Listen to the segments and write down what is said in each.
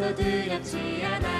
또 두렵지 않아.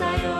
감사요.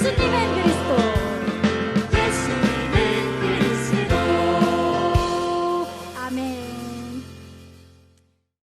Sydney Wenger.